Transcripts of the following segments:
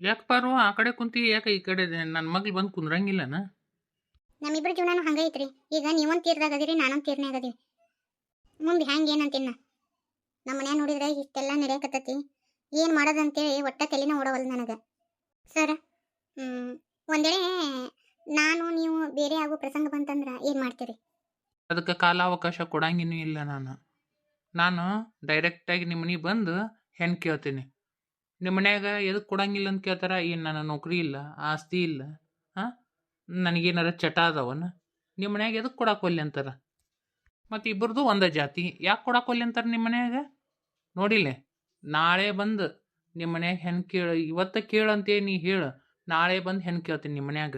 ಯಾಕೆ ಪಾರು ಆ ಕಡೆ ಕುಂತಿ ಯಾಕೆ ಈ ಕಡೆ ನನ್ನ ಮಗ್ಳು ಬಂದು ಕುಂದ್ರಂಗಿಲ್ಲನ? ನಮ್ಮಿಬ್ರ ಜೀವನನು ಹಂಗ ಐತ್ರಿ. ಈಗ ನೀವೊಂದ್ ತೀರ್ದಾಗ ಅದೀರಿ ನಾನೊಂದ್ ತೀರ್ನಾಗ ಅದೀವಿ ಮುಂದೆ ಹ್ಯಾಂಗ ಏನಂತೀನ ನಮ್ಮ ಮನ್ಯಾಗ ನೋಡಿದ್ರೆ ಇಷ್ಟೆಲ್ಲ ನಡೆಯಕತ್ತತಿ. ಏನು ಮಾಡೋದಂತೇಳಿ ಒಟ್ಟ ತಲೆನ ಓಡವಲ್ ನನಗೆ. ಸರ್ ಒಂದೇ ನಾನು ನೀವು ಬೇರೆ ಆಗೋ ಪ್ರಸಂಗ ಬಂತಂದ್ರೆ ಏನು ಮಾಡ್ತೀರಿ? ಅದಕ್ಕೆ ಕಾಲಾವಕಾಶ ಕೊಡಂಗಿನೂ ಇಲ್ಲ ನಾನು. ನಾನು ಡೈರೆಕ್ಟಾಗಿ ನಿಮ್ಮ ಮನೆಗೆ ಬಂದು ಹೆಣ್ಣು ಕೇಳ್ತೀನಿ. ನಿಮ್ಮ ಮನ್ಯಾಗ ಎದಕ್ಕೆ ಕೊಡಂಗಿಲ್ಲ ಅಂತ ಕೇಳ್ತಾರ ಏನು ನನ್ನ ನೌಕರಿ ಇಲ್ಲ ಆಸ್ತಿ ಇಲ್ಲ ಹಾಂ ನನಗೇನಾರ ಚಟ ಅದಾವನ? ನಿಮ್ಮ ಮನ್ಯಾಗ ಎದಕ್ಕೆ ಕೊಡಾಕೊಲ್ಲಿ ಅಂತಾರ? ಮತ್ತು ಇಬ್ಬರದು ಒಂದೇ ಜಾತಿ ಯಾಕೆ ಕೊಡಾಕೊಲ್ಲಿ ಅಂತಾರೆ ನಿಮ್ಮ ಮನ್ಯಾಗ? ನೋಡಿಲೆ ನಾಳೆ ಬಂದು ನಿಮ್ಮ ಮನ್ಯಾಗ ಹೆಣ್ಣು ಕೇಳು ಇವತ್ತ ಕೇಳಂತೆ ನೀ ಹೇಳು ನಾಳೆ ಬಂದು ಹೆಣ್ಣು ಕೇಳ್ತೀನಿ ನಿಮ್ಮ ಮನ್ಯಾಗ.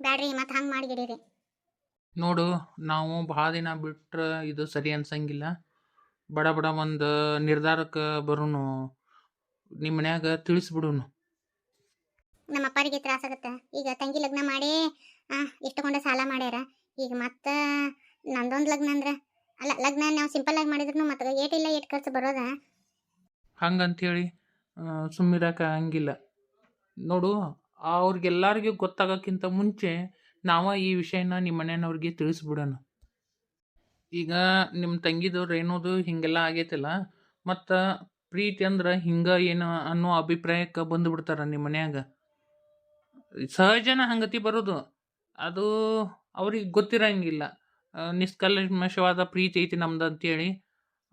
ಬ್ಯಾಡ್ರಿ ಮತ್ ಹಂಗ್ ಮಾಡಿಗಿಡಿರಿ ನೋಡು ನಾವು ಭಾಳ ದಿನ ಬಿಟ್ರೆ ಇದು ಸರಿ ಅನ್ಸಂಗಿಲ್ಲ. ಬಡ ಬಡ ಒಂದು ನಿರ್ಧಾರಕ್ಕೆ ಬರೋನು ನಿಮ್ಮ ಮನ್ಯಾಗ ತಿಳಿಸ್ಬಿಡುನು ನಮ್ಮ ಅಪ್ಪರಿಗೆ ತ್ರಾಸ ಆಗುತ್ತೆ. ಈಗ ತಂಗಿ ಲಗ್ನ ಮಾಡಿ ಇಷ್ಟಕೊಂಡ ಸಾಲ ಮಾಡ್ಯಾರ. ಈಗ ಮತ್ತ ನಂದೊಂದ್ ಲಗ್ನ ಅಂದ್ರ ಅಲ್ಲ ಲಗ್ನ ನಾವು ಸಿಂಪಲ್ ಆಗಿ ಮಾಡಿದ್ರು ಮತ್ತೆ ಏಟಿಲ್ಲ ಏಟ್ ಖರ್ಚು ಬರೋದ. ಹಂಗಂತೇಳಿ ಸುಮ್ಮಿರಕ ಹಂಗಿಲ್ಲ. ನೋಡು ಅವ್ರಿಗೆಲ್ಲರಿಗೂ ಗೊತ್ತಾಗೋಕ್ಕಿಂತ ಮುಂಚೆ ನಾವ ಈ ವಿಷಯನ ನಿಮ್ಮ ಮನೆಯವ್ರಿಗೆ ತಿಳಿಸ್ಬಿಡೋಣ. ಈಗ ನಿಮ್ಮ ತಂಗಿದು ಏನೋದು ಹಿಂಗೆಲ್ಲ ಆಗೈತಿಲ್ಲ. ಮತ್ತು ಪ್ರೀತಿ ಅಂದ್ರೆ ಹಿಂಗೆ ಏನು ಅನ್ನೋ ಅಭಿಪ್ರಾಯಕ್ಕೆ ಬಂದುಬಿಡ್ತಾರ ನಿಮ್ಮ ಮನ್ಯಾಗ. ಸಹಜನ ಹಂಗತಿ ಬರೋದು. ಅದು ಅವ್ರಿಗೆ ಗೊತ್ತಿರಂಗಿಲ್ಲ. ನಿಷ್ಕಲ್ಮಶವಾದ ಪ್ರೀತಿ ಐತಿ ನಮ್ದು ಅಂತೇಳಿ.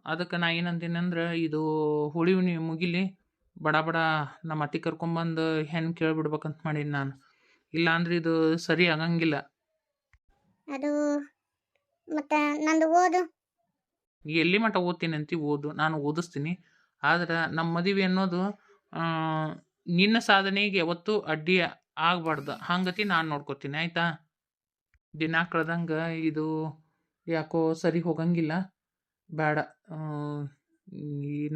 ಅದಕ್ಕೆ ನಾ ಏನಂತೀನಿ ಅಂದ್ರೆ ಇದು ಹುಳಿ ಮುಗಿಲಿ ಬಡ ಬಡ ನಮ್ಮ ಅತ್ತೆ ಕರ್ಕೊಂಬಂದು ಹೆಣ್ಣು ಕೇಳ್ಬಿಡ್ಬೇಕಂತ ಮಾಡೀನಿ ನಾನು. ಇಲ್ಲಾಂದ್ರೆ ಇದು ಸರಿ ಆಗಂಗಿಲ್ಲ. ಅದು ಮತ್ತೆ ನಂದು ಓದು. ಎಲ್ಲಿ ಮಟ್ಟ ಓದ್ತೀನಿ ಅಂತ ಓದು. ನಾನು ಓದಿಸ್ತೀನಿ. ಆದ್ರೆ ನಮ್ಮ ಮದುವೆ ಅನ್ನೋದು ನಿನ್ನ ಸಾಧನೆಗೆ ಯಾವತ್ತೂ ಅಡ್ಡಿ ಆಗಬಾರ್ದು. ಹಂಗತಿ ನಾನು ನೋಡ್ಕೋತೀನಿ. ಆಯ್ತಾ? ದಿನ ಕಳೆದಂಗೆ ಇದು ಯಾಕೋ ಸರಿ ಹೋಗಂಗಿಲ್ಲ. ಬೇಡ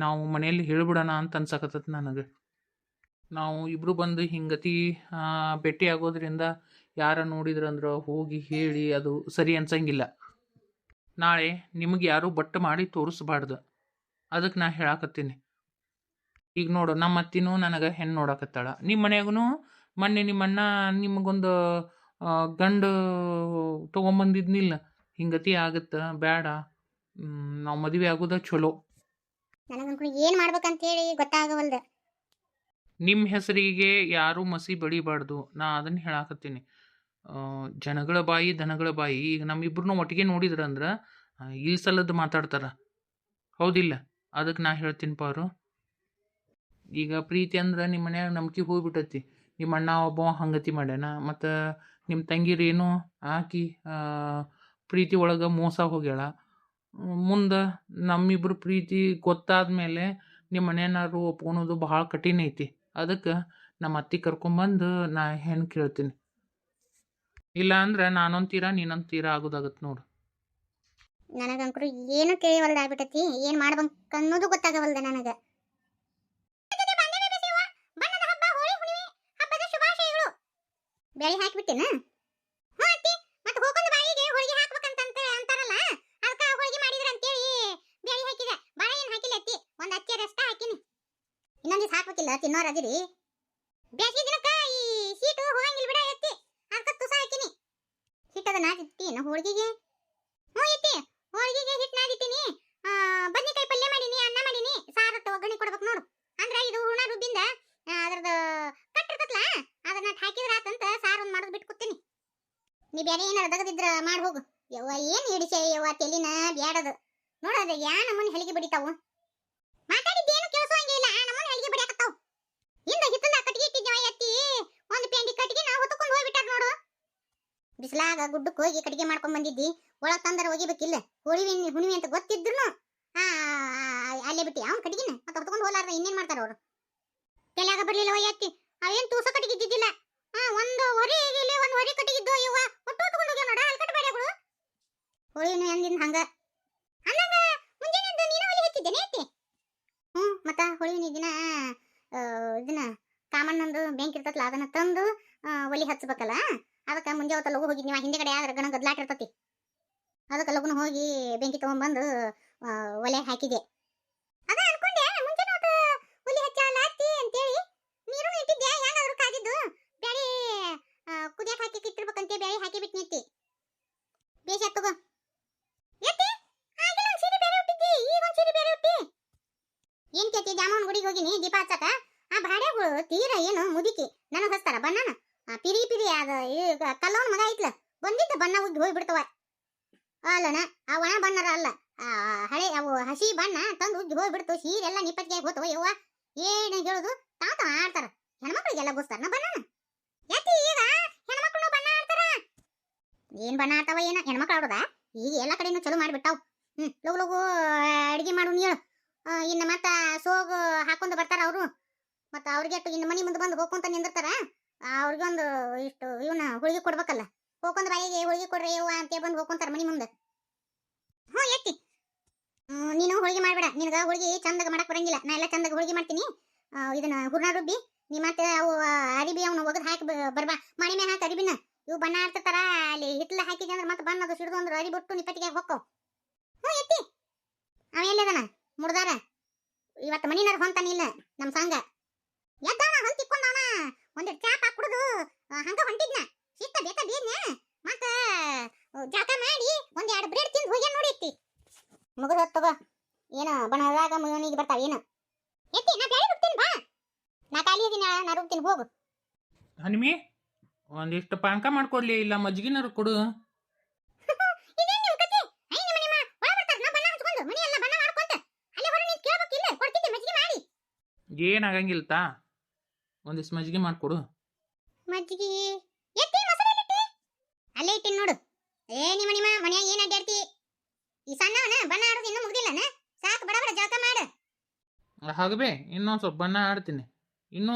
ನಾವು ಮನೆಯಲ್ಲಿ ಹೇಳ್ಬಿಡೋಣ ಅಂತ ಅನ್ಸಕತ್ತದ ನನಗೆ. ನಾವು ಇಬ್ಬರು ಬಂದು ಹಿಂಗತಿ ಭೇಟಿ ಆಗೋದ್ರಿಂದ ಯಾರ ನೋಡಿದ್ರಂದ್ರೆ ಹೋಗಿ ಹೇಳಿ ಅದು ಸರಿ ಅನ್ಸಂಗಿಲ್ಲ. ನಾಳೆ ನಿಮಗೆ ಯಾರೂ ಬಟ್ಟು ಮಾಡಿ ತೋರಿಸ್ಬಾರ್ದು. ಅದಕ್ಕೆ ನಾ ಹೇಳಾಕತ್ತೀನಿ. ಈಗ ನೋಡು ನಮ್ಮ ಅತ್ತಿನೂ ನನಗೆ ಹೆಣ್ಣು ನೋಡಕತ್ತಾಳ. ನಿಮ್ಮ ಮನೆಯಾಗೂ ಮೊನ್ನೆ ನಿಮ್ಮ ಅಣ್ಣ ನಿಮಗೊಂದು ಗಂಡು ತೊಗೊಂಬಂದಿದ್ನಿಲ್ಲ. ಹಿಂಗತಿ ಆಗತ್ತೆ ಬೇಡ ನಾವು ಮದುವೆ ಆಗೋದ ಚಲೋ. ಏನು ಏನ್ ಮಾಡ್ಬೇಕಂತ ಹೇಳಿ ಗೊತ್ತಾಗವಲ್ದ. ನಿಮ್ಮ ಹೆಸರಿಗೆ ಯಾರೂ ಮಸಿ ಬಡಿಬಾರ್ದು. ನಾ ಅದನ್ನು ಹೇಳಾಕತ್ತೀನಿ. ಜನಗಳ ಬಾಯಿ ದನಗಳ ಬಾಯಿ. ಈಗ ನಮ್ಮಿಬ್ರು ಒಟ್ಟಿಗೆ ನೋಡಿದ್ರಂದ್ರೆ ಇಲ್ಸಲ್ಲದ್ದು ಮಾತಾಡ್ತಾರ. ಹೌದಿಲ್ಲ? ಅದಕ್ಕೆ ನಾ ಹೇಳ್ತೀನಿ ಪಾರು. ಈಗ ಪ್ರೀತಿ ಅಂದ್ರೆ ನಿಮ್ಮ ಮನ್ಯಾಗ ನಂಬಿಕೆ ಹೋಗ್ಬಿಟ್ಟತಿ. ನಿಮ್ಮ ಅಣ್ಣ ಒಬ್ಬ ಹಂಗತಿ ಮಾಡ್ಯಾನ, ಮತ್ತು ನಿಮ್ಮ ತಂಗಿರೇನು ಆಕಿ ಪ್ರೀತಿ ಒಳಗೆ ಮೋಸ ಹೋಗ್ಯಾಳ. ಮುಂದೆ ನಮ್ಮಿಬ್ರು ಪ್ರೀತಿ ಗೊತ್ತಾದ ಮೇಲೆ ನಿಮ್ಮ ಮನೆಯನ್ನಾರು ಒಪ್ಕೊಳೋದು ಭಾಳ ಕಠಿಣ ಐತಿ. ಅದಕ್ಕೆ ನಮ್ಮ ಅತ್ತಿ ಕರ್ಕೊಂಬಂದು ನಾ ಹೆಣ್ಣು ಕೇಳ್ತೀನಿ. ಇಲ್ಲ ಅಂದ್ರೆ ನಾನೊಂದು ತೀರ ನೀನೊಂದು ತೀರ ಆಗೋದಾಗತ್ತೆ ನೋಡು. ನನಗಂಕರು ಏನು ತಿಳಿಯವಲ್ದ ಆಗ್ಬಿಟ್ಟತಿ, ಏನ್ ಮಾಡ್ಬೇಕು ಅನ್ನೋದು ಗೊತ್ತಾಗವಲ್ದ ನನಗ. ಬೆಳಿ ಹಾಕ್ಬಿಟ್ಟಿನ? ಹ್ಞೂ ಅತ್ತಿ ಮತ್ತೆ ಹೋಗೊಂದು ಬಾಯಿಗೆ ಹೋಳಿಗೆ ಹಾಕ್ಬೇಕಂತ ಅಂತ ಅಂತಾರಲ್ಲ ಅದಕ್ಕೆ ಹೋಳಿಗೆ ಮಾಡಿದ್ರ ಅಂತೇಳಿ ಬೆಳಿ ಹಾಕಿದೆ. ಬಾಳ ಏನ್ ಹಾಕಿಲ್ಲ ಅತ್ತಿ, ಒಂದ್ ಅಕ್ಕಿ ಅಷ್ಟ ಹಾಕಿನಿ. ಇನ್ನೊಂದು ದಿವಸ ಹಾಕ್ಬೇಕಿಲ್ಲ, ತಿನ್ನೋರ್ ಅದಿರಿ. ಬೇಸಿಗೆ ದಿನಕ್ಕ ಈ ಸೀಟು ಹೋಗಂಗಿಲ್ಲ ಬಿಡ ಎತ್ತಿ ಅದಕ್ಕೆ ತುಸ ಹಾಕಿನಿ. ಹಿಟ್ಟದ ನಾದಿತ್ತಿ ನಾ ಹೋಳಿಗೆಗೆ ಹ್ಞೂ ಎತ್ತಿ ಹೋಳಿಗೆಗೆ ಹಿಟ್ಟು ನಾದಿಟ್ಟಿನಿ ಆ, ಬದ್ನಿಕಾಯಿ ಪಲ್ಯ ಮಾಡೀನಿ ಅನ್ನ ಮಾಡೀನಿ ಸಾರಟ್ಟು ಒಗ್ಗರಣೆ ಕೊಡ್ಬೇಕು ನೋಡು ಅಂದ್ರ ಇದು ಹೂರ್ಣ ರುಬ್ಬಿಂದ ಆ, ಅದ್ರದ್ದು ಕಟ್ಟಿರ್ತತ್ಲ ಅದನ್ನ ಹಾಕಿದ್ರ ಆತಂತ ಸಾರು ಒಂದ್ ಮಾಡೋದು ಬಿಟ್ಟು ಕೂತೀನಿ ನೀ ಬೇರೆ ಏನಾರ ದಗದಿದ್ರ ಮಾಡಿ ಹೋಗು. ಯವ್ವ, ಏನ್ ಹಿಡಿಸೆ ಯವ್ವ ತೆಲಿನ ಬ್ಯಾಡದು. ನೋಡದ ಯಾ ನಮ್ಮನ್ನ ಹೆಲಿಗೆ ಬಿಡಿತಾವು. ಮಾತಾಡಿದ್ದೇನು ಕೇಳಿಸೋಂಗೆ ಇಲ್ಲ. ಆ ನಮ್ಮನ್ನ ಹೆಲಿಗೆ ಬಡಿಯಾಕತ್ತಾವು. ಹಿಂದ ಹಿತ್ತಲ ಕಟ್ಟಿಗೆ ಇಟ್ಟಿದ್ದೇವ ಎತ್ತಿ. ಒಂದು ಪೆಂಡಿ ಕಟ್ಟಿಗೆ ನಾವು ಹೊತ್ತಕೊಂಡು ಹೋಗ್ಬಿಟ್ಟಾರ ನೋಡು. ಬಿಸಿಲಾಗ ಗುಡ್ಡಕ್ಕೆ ಹೋಗಿ ಕಟ್ಟಿಗೆ ಮಾಡ್ಕೊಂಡ್ ಬಂದಿದ್ದಿ. ಒಳಗ್ ತಂದರ ಒಗಿಬೇಕಿಲ್ಲ. ಹುಳಿವಿ ಹುಣಿವಿ ಅಂತ ಗೊತ್ತಿದ್ರು ಆ ಅಲ್ಲೇ ಬಿಟ್ಟಿ. ಅವ್ನ ಕಟ್ಟಿಗೆನ ಮತ್ತೆ ಹೊತ್ಕೊಂಡು ಹೋಲಾರ್ದ ಇನ್ನೇನ್ ಮಾಡ್ತಾರ ಅವ್ರು? ತಲೆಯಾಗ ಬರ್ಲಿಲ್ಲ ಒಯ್ಯತ್ತಿ ಅವೇನ್ ತೂಸ ಕಟ್ಟಿಗೆ ಇದ್ದಿದ್ದಿಲ್ಲ. ಹಾ ಒಂದು ಹೊರಿ ಇಲ್ಲಿ? ಒಂದು ಹೊರಿ ಕಟ್ಟಿಗಿದ್ದು ಇವ ಒಟ್ಟು ಎಂದಿನ ಹಂಗ ಎದ್ದು ನೀನು ಒಲಿ ಹಚ್ಚಿದ್ದೇನೆ ಐತಿ ಹ್ಞೂ ಮತ್ತ ಆ, ಇದನ್ನ ಕಾಮಣ್ಣಂದು ಬೆಂಕಿ ಇರ್ತತ್ಲ ಅದನ್ನ ತಂದು ಆ, ಒಲಿ ಹಚ್ಚಬೇಕಲ್ಲ ಅದಕ್ಕೆ ಮುಂಜೆ ಹೊತ್ತ ಲಗು ಹಿಂದೆ ಕಡೆ ಆದ್ರೆ ಗಣ ಗದ್ಲಾಟಿರ್ತತಿ ಅದಕ್ಕೆ ಲಗುನ ಹೋಗಿ ಬೆಂಕಿ ತಗೊಂಡ್ಬಂದು ಆ, ಒಲೆ ಹಾಕಿದೆ ಅದ ಅನ್ಕೊಂಡೆ ಮುಂಜಾನೆ ಹೊತ್ತು ಒಲಿ ಹಚ್ಚಲ್ಲ ಅತ್ತಿ ಅಂತೇಳಿ ನೀರು ಇಟ್ಟಿದ್ದೆ ಬೇರೆ ಹಾಕಿ ಬಿಟ್ನಿ ಅತ್ತಿ ಬೇಷ ತಗೋ ಎತ್ತಿ ಆಗಲೇ ಒಂದ್ ಸೀರೆ ಬೇರೆ ಉಟ್ಟಿದ್ದಿ ಈಗ ಒಂದ್ ಸೀರೆ ಬೇರೆ ಉಟ್ಟಿ ಏನ್ ಕೇತಿ ಜಾಮೂನ್ ಗುಡಿಗೆ ಹೋಗಿನಿ ದೀಪ ಹಚ್ಚಕ? ಆ ಭಾಡ್ಯಾಗಳು ತೀರ ಏನು ಮುದುಕಿ ನನಗ ಹಚ್ತಾರ ಬಣ್ಣನ? ಪಿರಿ ಪಿರಿ ಅದ ಈಗ ಕಲ್ಲವನ್ ಮಗ ಐತ್ಲ ಬಂದಿದ್ದ ಬಣ್ಣ ಉಗ್ಗಿ ಹೋಗ್ಬಿಡ್ತವ. ಅಲ್ಲನ ಆ ಒಣ ಬಣ್ಣರ ಅಲ್ಲ ಆ ಹಳೆ ಅವು ಹಸಿ ಬಣ್ಣ ತಂದು ಉಗ್ಗಿ ಹೋಗ್ಬಿಡ್ತು ಸೀರೆಲ್ಲ ನಿಪ್ಪತ್ತಿಗೆ ಹೋಗ್ತವ ಯವ್ವ. ಏನ್ ಹೇಳುದು? ತಾತ ಆಡ್ತಾರ ಹೆಣ್ಮಕ್ಳಿಗೆಲ್ಲ ಗೋಸ್ತಾರ ನಾ ಬಣ್ಣನ? ಯಾತಿ ಈಗ ಹೆಣ್ಮಕ್ಳು ಬಣ್ಣ ಆಡ್ತಾರ? ಏನ್ ಬಣ್ಣ ಆಡ್ತಾವ ಏನ? ಹೆಣ್ಮಕ್ಳು ಆಡೋದ? ಈಗ ಎಲ್ಲ ಕಡೆನೂ ಚಲೋ ಮಾಡ್ಬಿಟ್ಟಾವ್. ಹ್ಮ್ ಲಗು ಲಗು ಅಡಿಗೆ ಮಾಡು ಆ, ಇನ್ನು ಮತ್ತ ಸೋಗ್ ಹಾಕೊಂಡು ಬರ್ತಾರ ಅವರು. ಮತ್ತ ಅವ್ರಿಗೆ ಇನ್ನು ಮನಿ ಮುಂದೆ ಬಂದು ಹೋಗ್ಕೊಂತ ನಿಂದಿರ್ತಾರ. ಅವ್ರಿಗೊಂದು ಇಷ್ಟು ಇವನ್ನ ಹುಳಿಗೆ ಕೊಡ್ಬೇಕಲ್ಲ. ಹೋಗ್ಕೊಂಡ್ ಬಾಯಿಗೆ ಹೋಳಿಗೆ ಕೊಡ್ರಿ ಯವ್ವ ಅಂತ ಬಂದು ಹೋಗ್ಕೊಂತಾರ ಮನಿ ಮುಂದೆ. ಹ್ಞೂ, ಎತ್ತಿ. ನೀನು ಹೋಳಿಗೆ ಮಾಡಬೇಡ. ನಿನಗ ಹೋಳಿಗೆ ಚಂದಾಗ ಮಾಡಕ್ ಬರಂಗಿಲ್ಲ. ನಾ ಎಲ್ಲ ಚಂದಾಗ ಹೋಳಿಗೆ ಮಾಡ್ತೀನಿ. ಇದನ್ನ ಹೂರ್ಣ ರುಬ್ಬಿ, ನೀ ಮತ್ತೆ ಅವು ಅರಿಬಿ ಅವನು ಒಗದ್ ಹಾಕಿ ಬರ್ಬಾ. ಮಣಿ ಮೇಲೆ ಹಾಕಿ ಅರಿಬಿನ. ಇವು ಬಣ್ಣ ಆಡ್ತಿರ್ತಾರ, ಅಲ್ಲಿ ಹಿಟ್ಲ ಹಾಕಿ ಅಂದ್ರೆ ಮತ್ತೆ ಬಣ್ಣ ಅದು ಸಿಡಿದು ಅಂದ್ರೆ ಅರಿ ಬಿಟ್ಟು ನಿಪ್ಪತ್ತಿಗೆ ಹೊಕ್ಕವ್ ಹ್ಞೂ ಎತ್ತಿ ಅವ ಎಲ್ಲಿದಾನ ಮುಡ್ದಾರ ಇವತ್ತು ಮನಿನಾರ ಹೊಂತಾನಿಲ್ಲ ನಮ್ ಸಂಘ. ಎದ್ದಾನ ಹೊಂತಿಕೊಂಡವನ ಒಂದೆರಡು ಚಾಪ್ ಕುಡ್ದು ಹಂಗ ಹೊಂಟಿದ್ನ. ಶಿಸ್ತ ಬೇಕ ಬೀದ್ನ. ಮತ್ತ ಜಾತ ಮಾಡಿ ಒಂದ್ ಎರಡು ಬ್ರೆಡ್ ತಿಂದು ಹೋಗ್ಯಾನ ನೋಡಿ ಎತ್ತಿ ಮುಗಿದ ತಗೋ. ಏನ ಬಣದಾಗ ಮನಿಗೆ ಬರ್ತಾವ ಏನು. ಎತ್ತಿ, ನಾ ಬ್ಯಾಳಿ ಬಿಡ್ತೀನಿ ಬಾ. ನಾ ಖಾಲಿ ಇದೀನಿ ನಾ ರುಬ್ತೀನಿ, ಹೋಗು. ಹನಿಮಿ, ಒಂದಿಷ್ಟು ಪಾನಕ ಮಾಡ್ಕೊಡ್ಲಿ, ಇಲ್ಲ ಮಜ್ಜಿಗಿನಾರು ಕೊಡು ಇದೇನ್ ನಿಮ್ ಕತೆ ಐ ನಿಮ್ಮ ನಿಮ್ಮ ಒಳ ಬರ್ತಾರ ನಾ ಬಣ್ಣ ಹಚ್ಕೊಂಡು ಮನಿ ಎಲ್ಲ ಬಣ್ಣ ಮಾಡ್ಕೊಂತ ಅಲ್ಲಿ ಹೊರ ನಿಂತ್ ಕೇಳ್ಬೇಕಿಲ್ಲ ಕೊಡ್ತಿದ್ದೆ ಮಜ್ಜಿಗೆ ಮಾಡಿ ಏನಾಗಂಗಿಲ್ಲ ತಾ ಒಂದಿಷ್ಟು ಮಜ್ಜಿಗೆ ಮಾಡ್ಕೊಡು. ಮಜ್ಜಿಗೆ? ಎತ್ತಿ ಮೊಸರು ಎಲ್ಲಿಟ್ಟಿ ಅಲ್ಲೇ ಇಟ್ಟಿನ ನೋಡು. ಏ ನಿಮ್ಮ ನಿಮ್ಮ ಮನ್ಯಾಗ ಏನ್ ಅಡ್ಡಾಡ್ತಿ ಈ ಸಣ್ಣವನ ಬಣ್ಣ ಆಡೋದು ಇನ್ನೂ ಮುಗ್ದಿಲ್ಲನ? ಸಾಕು ಬಡ ಬಡ ಜಳಕ ಮಾಡು. ಹಾಗಬೇ ಇನ್ನೊಂದು ಸ್ವಲ್ಪ ಬಣ್ಣ ಆಡ್ತೀನಿ. ಇನ್ನೂ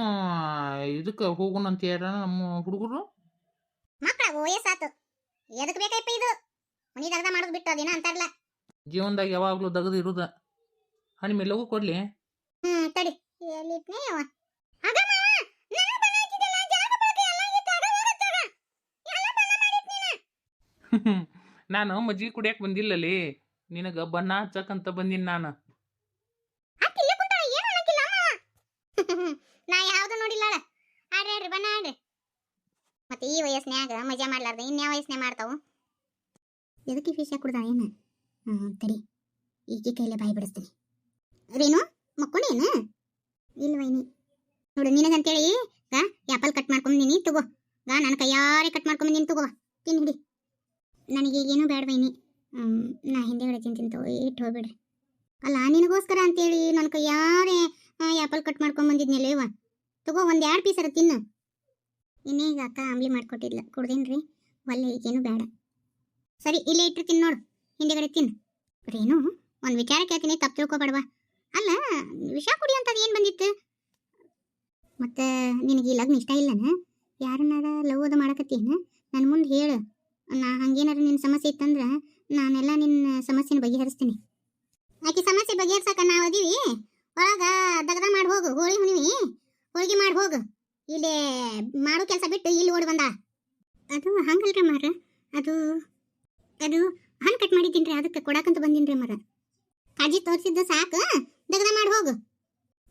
ಇದಕ್ಕೆ ಹೋಗೋಣ ಅಂತ ಯಾರ ನಮ್ಮ ಹುಡುಗರು? ಮಕ್ಕಳ ವಯಸ್ಸಾತು ಎದಕ್ಕೆ ಬೇಕಪ್ಪ ಇದು? ಮನಿ ದಗದ ಮಾಡೋದು ಬಿಟ್ಟು ಅದೇನ ಅಂತಾರಲ್ಲ? ಜೀವನದಾಗ ಯಾವಾಗಲೂ ದಗದು ಇರುದ. ಹಣ್ಣು ಲಗು ಕೊಡ್ಲಿ. ಹ್ಮ್ ತಡಿ. ಎಲ್ಲಿಟ್ನೇ ಅವ ಆಗ ಮಾವ ನನಗ್ ಬಣ್ಣ ಹಚ್ಚಿದ್ದಲ್ಲ, ಜಾಗ ಎಲ್ಲ ಹೋಗತ್ತಾಗ. ಎಲ್ಲ ಮಾಡಿಟ್ ನೀನು. ನಾನು ಮಜ್ಜಿಗೆ ಕುಡಿಯಕ್ಕೆ ಬಂದಿಲ್ಲಲ್ಲಿ ನಿನಗೆ ಬಣ್ಣ ಹಚ್ಚಕ್ಕಂತ ಬಂದೀನಿ ನಾನು. ಅತ್ತ್ ಇಲ್ಲೇ ಕುಂತಾಳ, ಏನು ಅನ್ನಕ್ಕಿಲ್ಲ ಅಮ್ಮ. ನಾ ಯಾವುದು ನೋಡಿಲ್ಲ ಅಳ. ಆಡ್ರಿ ಆಡ್ರಿ ಬಣ್ಣ ಆಡ್ರಿ. ಮತ್ತೆ ಈ ಮಜಾ ಮಾಡ್ಲಾರ್ದ ಇನ್ಯಾ ಮಾಡ್ತಾವು? ಎದಕ್ಕೆ ಫಿಶ್ ಏನು? ತಡಿ. ಈಕೆ ಕೈಲೇ ಬಾಯಿ ಬಿಡಿಸ್ತೀನಿ. ರೇನು ಮಕ್ಕೊಂಡೇನು? ಇಲ್ಲ ನೋಡು ನಿನಗಂತೇಳಿ ಗಾ ಆ್ಯಪಲ್ ಕಟ್ ಮಾಡ್ಕೊಂಬಂದಿನಿ ತಗೋ. ಗಾ ನನ್ನ ಕೈಯಾರೆ ಕಟ್ ಮಾಡ್ಕೊಂಬಂದಿನಿ ತಗೋ. ತಿನ್ ಹಿಡಿ ನನಗೆ ಈಗೇನು ಬೇಡ ವೈನಿ. ಹ್ಮ್, ನಾ ಹಿಂದೆಗಡೆ ತಿಂತೀನಿ ತಗೋ ಇಟ್ಟು ಹೋಗ್ಬೇಡ್ರಿ ಅಲ್ಲ ನಿನಗೋಸ್ಕರ ಅಂತೇಳಿ ನನ್ನ ಕೈಯಾರೆ ಆ್ಯಪಲ್ ಕಟ್ ಮಾಡ್ಕೊಂಬಂದಿದ್ನಲ್ಲ ಇವ. ತಗೋ ಒಂದು ಎರಡು ಪೀಸರ ತಿನ್ನು. ಇನ್ನೇಗ ಅಕ್ಕ ಅಂಬ್ಲಿ ಮಾಡ್ಕೊಟ್ಟಿದ್ಲ. ಕುಡ್ದೇನ್ರಿ? ಒಲ್ಲೆ ಈಗೇನು ಬೇಡ. ಸರಿ ಇಲ್ಲೇ ಇಟ್ಟಿರ್ತೀನಿ ನೋಡು. ಹಿಂದೆಗಡೆ ತಿನ್ನು ಏನು ಒಂದು ವಿಚಾರ ಕೇಳ್ತೀನಿ ತಪ್ಪು ತಿಳ್ಕೊಬೇಡವಾ? ಅಲ್ಲ ವಿಷ ಕುಡಿಯೋಂಥದ್ದು ಏನು ಬಂದಿತ್ತು? ಮತ್ತೆ ನಿನಗೆ ಈ ಲಗ್ನ ಇಷ್ಟ ಇಲ್ಲನ? ಯಾರನ್ನಾರ ಲವ್ ಅದು ಮಾಡಕತ್ತೇನ? ನನ್ನ ಮುಂದೆ ಹೇಳು. ನಾ ಹಂಗೇನಾರ ನಿನ್ನ ಸಮಸ್ಯೆ ಇತ್ತಂದ್ರೆ ನಾನೆಲ್ಲ ನಿನ್ನ ಸಮಸ್ಯೆನ ಬಗೆಹರಿಸ್ತೀನಿ. ಆಕೆ ಸಮಸ್ಯೆ ಬಗೆಹರ್ಸಕ ನಾವು ಅದೀವಿ. ಒಳಗ ದಗದ ಮಾಡಿ ಹೋಗು, ಹೋಳಿ ಹುಣಿವಿ ಹೋಳಿಗೆ ಮಾಡಿ ಹೋಗು. ಇಲ್ಲಿ ಮಾಡೋ ಕೆಲಸ ಬಿಟ್ಟು ಇಲ್ಲಿ ಓಡಿ ಬಂದ. ಅದು ಹಂಗಲ್ರಿ ಮಾರ ಅದು ಅದು ಹಣ್ಣು ಕಟ್ ಮಾಡಿದ್ದೀನಿ ಅದಕ್ಕೆ ಕೊಡಕಂತ ಬಂದಿನ್ರಿ ಮರ ಕಾಜಿ ತೋರಿಸಿದ್ದು ಸಾಕು. ದಗದ ಮಾಡಿ ಹೋಗು.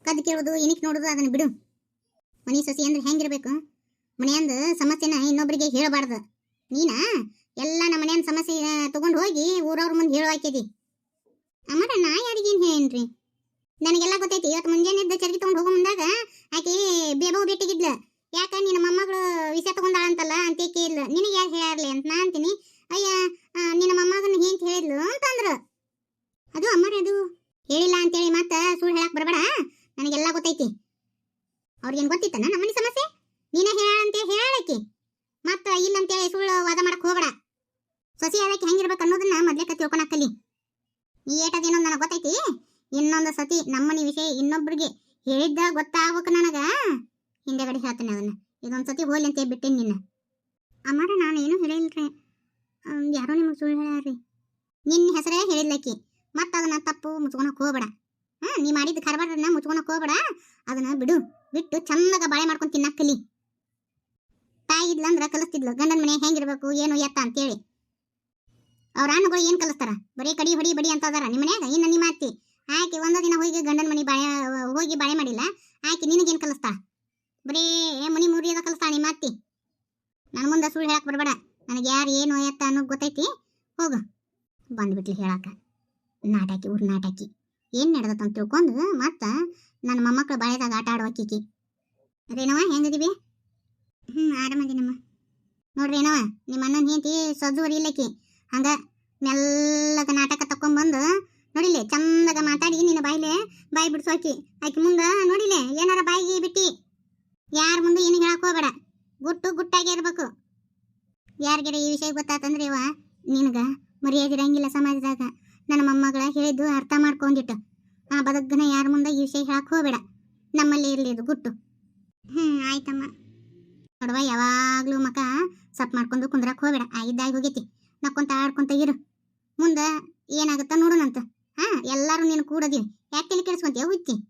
ಕದ್ದು ಕೇಳೋದು ಏನಕ್ಕೆ ನೋಡೋದು ಅದನ್ನ ಬಿಡು. ಮನೆ ಸೊಸಿ ಅಂದ್ರೆ ಹೆಂಗಿರ್ಬೇಕು? ಮನೆಯಂದು ಸಮಸ್ಯೆನ ಇನ್ನೊಬ್ಬರಿಗೆ ಹೇಳಬಾರ್ದು. ನೀನ, ಎಲ್ಲ ನಮ್ಮ ಮನೆಯನ್ ಸಮಸ್ಯೆ ತಗೊಂಡು ಹೋಗಿ ಊರವ್ರ ಮುಂದೆ ಹೇಳೋ ಹಾಕಿದಿ. ಅಮ್ಮರ ನಾ ಯಾರಿಗೇನು ಹೇಳೇನ್ರಿ ನನಗೆಲ್ಲ ಗೊತ್ತೈತಿ ಇವತ್ತು ಮುಂಜಾನೆ ಇದ್ದ ಚರ್ಗಿ ತಗೊಂಡು ಹೋಗೋ ಮುಂದಾಗ ಆಕೆ ಬೇಬಾವು ಭೇಟಿಗಿದ್ಲ ಯಾಕ ನಿನ್ನ ಮೊಮ್ಮಗಳು ವಿಷ ತಗೊಂಡಾಳಂತಲ್ಲ, ಅಂತ ಕೇಳಿಲ್ಲ ನಿನಗೆ ಯಾರು ಹೇಳಾರ್ಲಿ ಅಂತ ನಾ ಅಂತೀನಿ. ಅಯ್ಯ ನಿನ್ನ ಮೊಮ್ಮಗನ ಹೆಂಗೆ ಹೇಳಿದ್ಲು ಅಂತಂದ್ರು ಅದು ಅಮ್ಮರ ಅದು ಹೇಳಿಲ್ಲ ಅಂತೇಳಿ ಮತ್ತೆ ಸುಳ್ಳು ಹೇಳಕ್ ಬರಬೇಡ. ನನಗೆಲ್ಲ ಗೊತ್ತೈತಿ. ಅವ್ರಿಗೇನು ಗೊತ್ತಿತ್ತನ ನಮ್ಮನೆ ಸಮಸ್ಯೆ? ನೀನೇ ಹೇಳಂತೆ ಹೇಳಾಕಿ ಮತ್ತ ಇಲ್ಲ ಅಂತೇಳಿ ಸುಳ್ಳು ವಾದ ಮಾಡಕ್ ಹೋಗಬೇಡ. ಸೊಸಿ ಅದಕ್ಕೆ ಹೆಂಗಿರ್ಬೇಕು ಅನ್ನೋದನ್ನ ಮೊದ್ಲೇಕ ತಿಳ್ಕೊಳಕ್ ಕಲಿ ನೀ ಏಟದೇನೋ ನನಗೆ ಗೊತ್ತೈತಿ? ಇನ್ನೊಂದು ಸತಿ ನಮ್ಮನಿ ವಿಷಯ ಇನ್ನೊಬ್ರಿಗೆ ಹೇಳಿದ್ದ ಗೊತ್ತಾಗ್ಬೇಕು ನನಗ. ಹಿಂದೆಗಡೆ ಹೇಳ್ತೇನೆ ಅದನ್ನ. ಇದೊಂದು ಸತಿ ಹೋಲಿ ಅಂತ ಬಿಟ್ಟೇನಿ ನಿನ್ನ. ಅಮ್ಮಾರ ನಾನು ಏನು ಹೇಳಿಲ್ರಿ. ಯಾರೋ ನಿಮಗೆ ಸುಳ್ಳು ಹೇಳ್ಯಾರ್ರಿ. ನಿನ್ನ ಹೆಸರೇ ಹೇಳಿದ್ಲಕ್ಕಿ ಮತ್ತೆ ಅದನ್ನ ತಪ್ಪು ಮುಚ್ಕೊಳಕ್ ಹೋಗ್ಬೇಡ. ಹಾ ನೀ ಮಾಡಿದ ಕರ್ಬಾರ್ದನ್ನ ಮುಚ್ಕೊಳಕ್ ಹೋಗ್ಬೇಡ. ಅದನ್ನ ಬಿಡು. ಬಿಟ್ಟು ಚಂದಾಗ ಬಾಳೆ ಮಾಡ್ಕೊಂಡು ತಿನ್ನಕ್ ಕಲಿ. ತಾಯಿ ಇದ್ಲಂದ್ರ ಕಲಿಸ್ತಿದ್ಲು. ಗಂಡನ ಮನೆ ಹೆಂಗಿರ್ಬೇಕು, ಏನು ಎತ್ತ ಅಂತೇಳಿ. ಅವ್ರ ಅಣ್ಣಗಳು ಏನು ಕಲಿಸ್ತಾರ? ಬರೀ ಕಡಿ ಹೊಡಿ ಬಡಿ ಅಂತ ಅದಾರ ನಿಮ್ಮ ಮನ್ಯಾಗ? ಇನ್ನು ನಿಮ್ಮ ಅತ್ತಿ? ಆಕೆ ಒಂದ ದಿನ ಹೋಗಿ ಗಂಡನ ಮನೆ ಬಾಳೆ, ಹೋಗಿ ಬಾಳೆ ಮಾಡಿಲ್ಲ. ಆಕೆ ನಿನಗೇನು ಕಲಿಸ್ತಾ ಬರೀ ಮನಿ ಮುರಿಯೋದ ಕಲಿಸ್ತಾಳ ನಿಮ್ಮ ಅತ್ತಿ? ನನ್ನ ಮುಂದೆ ಸುಳ್ಳು ಹೇಳಕ್ ಬರಬೇಡ. ನನಗೆ ಯಾರು ಏನು ಎತ್ತ ಅನ್ನೋ ಗೊತ್ತೈತಿ. ಹೋಗು. ಬಂದ್ಬಿಟ್ಲಿ ಹೇಳಾಕ. ನಾಟಾಕಿ, ಊರ್ ನಾಟಕಿ. ಏನು ನಡೆದತ್ತಂತ ತಿಳ್ಕೊಂಡು ಮತ್ತ ನನ್ನ ಮೊಮ್ಮಕ್ಳು ಬಾಳೆದಾಗ ಆಟ ಆಡುವಕ್ಕಿಕಿ ರೇಣವ, ಹೆಂಗದಿವಿ? ಹ್ಞೂ ಆರಾಮದಿನಮ್ಮ ನೋಡ್ರಿ ಏನವ ನಿಮ್ಮ ಅಣ್ಣನ ಹೆಂಡತಿ ಸಜ್ಜುವರಿ ಇಲ್ಲಕಿ. ಹಂಗ ಮೆಲ್ಲಗ ನಾಟಕ ತಕೊಂಡ್ಬಂದು ನೋಡಿಲೆ, ಚಂದಗ ಮಾತಾಡಿ ನಿನ್ನ ಬಾಯಿಲೆ ಬಾಯಿ ಬಿಡ್ಸೋಕಿ ಆಕಿ. ಮುಂದ, ನೋಡಿಲೆ, ಏನಾರ ಬಾಯಿಗೆ ಬಿಟ್ಟಿ. ಯಾರ ಮುಂದೆ ಏನು ಹೇಳಕ್ ಹೋಗ್ಬೇಡ. ಗುಟ್ಟು ಗುಟ್ಟಾಗಿ ಇರ್ಬೇಕು. ಯಾರಿಗಾರ ಈ ವಿಷಯ ಗೊತ್ತಾತಂದ್ರೆ ಇವ ನಿನಗ? ಮರ್ಯಾದೆ ಇರಂಗಿಲ್ಲ ಸಮಾಜದಾಗ. ನನ್ನ ಮೊಮ್ಮಗಳ ಹೇಳಿದ್ದು ಅರ್ಥ ಮಾಡ್ಕೊಂಡಿಟ್ಟು. ಆ ಬದಗ್ಗನ ಯಾರ ಮುಂದೆ ಈ ವಿಷಯ ಹೇಳಕ್ ಹೋಗಬೇಡ. ನಮ್ಮಲ್ಲಿ ಇರಲಿ ಇದು ಗುಟ್ಟು. ಹ್ಞೂ ಆಯ್ತಮ್ಮ. ನೋಡುವ, ಯಾವಾಗಲೂ ಮಕ ಸಪ್ ಮಾಡ್ಕೊಂಡು ಕುಂದ್ರಕ್ಕೆ ಹೋಗ್ಬೇಡ. ಆಗಿದ್ದಾಗಿ ಹೋಗೈತಿ. ನಕ್ಕೊಂತ ಆಡ್ಕೊಂತ ಇರು. ಮುಂದೆ ಏನಾಗುತ್ತ ನೋಡೋಣಂತ. ಹಾಂ, ಎಲ್ಲರೂ ನೀನು ಕೂಡದಿ ಯಾಕೆ ತಲೆ ಕೆಡಿಸ್ಕೊಂತೀಯ? ಹುಚ್ಚಿ